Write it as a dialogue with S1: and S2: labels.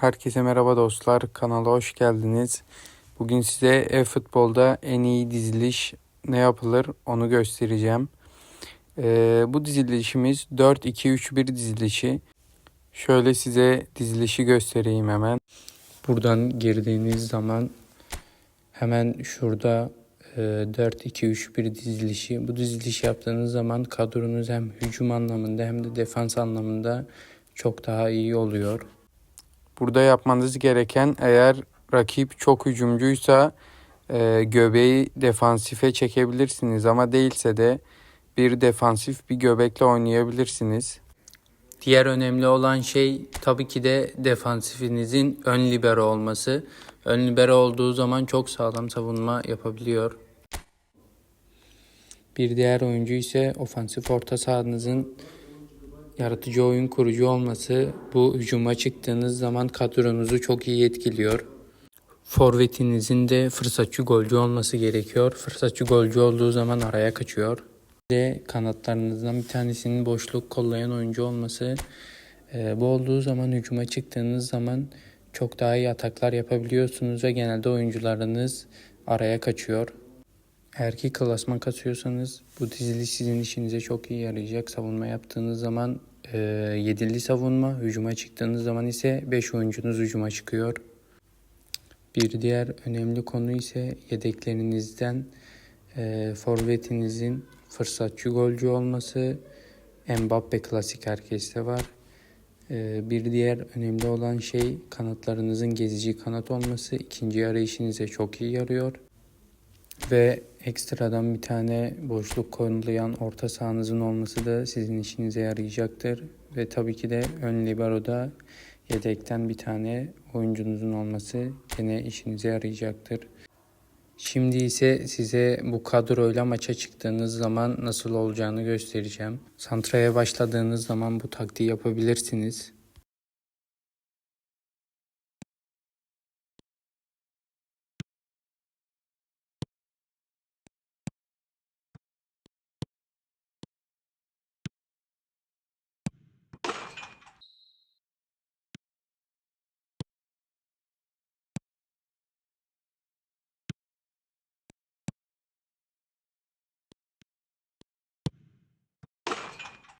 S1: Herkese merhaba dostlar. Kanala hoş geldiniz. Bugün size e-futbolda en iyi diziliş ne yapılır onu göstereceğim. Ee, bu dizilişimiz 4-2-3-1 dizilişi. Şöyle size dizilişi göstereyim hemen. Buradan girdiğiniz zaman hemen şurada e, 4-2-3-1 dizilişi. Bu diziliş yaptığınız zaman kadronuz hem hücum anlamında hem de defans anlamında çok daha iyi oluyor. Burada yapmanız gereken eğer rakip çok hücumcuysa e, göbeği defansife çekebilirsiniz ama değilse de bir defansif bir göbekle oynayabilirsiniz. Diğer önemli olan şey tabii ki de defansifinizin ön libero olması. Ön libero olduğu zaman çok sağlam savunma yapabiliyor. Bir diğer oyuncu ise ofansif orta sahanızın yaratıcı oyun kurucu olması bu hücuma çıktığınız zaman kadronuzu çok iyi etkiliyor. Forvetinizin de fırsatçı golcü olması gerekiyor. Fırsatçı golcü olduğu zaman araya kaçıyor. Ve kanatlarınızdan bir tanesinin boşluk kollayan oyuncu olması. Ee, bu olduğu zaman hücuma çıktığınız zaman çok daha iyi ataklar yapabiliyorsunuz ve genelde oyuncularınız araya kaçıyor. Eğer ki klasman kasıyorsanız bu diziliş sizin işinize çok iyi yarayacak. Savunma yaptığınız zaman e, yedili savunma, hücuma çıktığınız zaman ise 5 oyuncunuz hücuma çıkıyor. Bir diğer önemli konu ise yedeklerinizden e, forvetinizin fırsatçı golcü olması. Mbappe klasik herkeste var. E, bir diğer önemli olan şey kanatlarınızın gezici kanat olması. İkinci yarı çok iyi yarıyor. Ve ekstradan bir tane boşluk konulayan orta sahanızın olması da sizin işinize yarayacaktır. Ve tabii ki de ön libero'da yedekten bir tane oyuncunuzun olması gene işinize yarayacaktır. Şimdi ise size bu kadroyla maça çıktığınız zaman nasıl olacağını göstereceğim. Santra'ya başladığınız zaman bu taktiği yapabilirsiniz.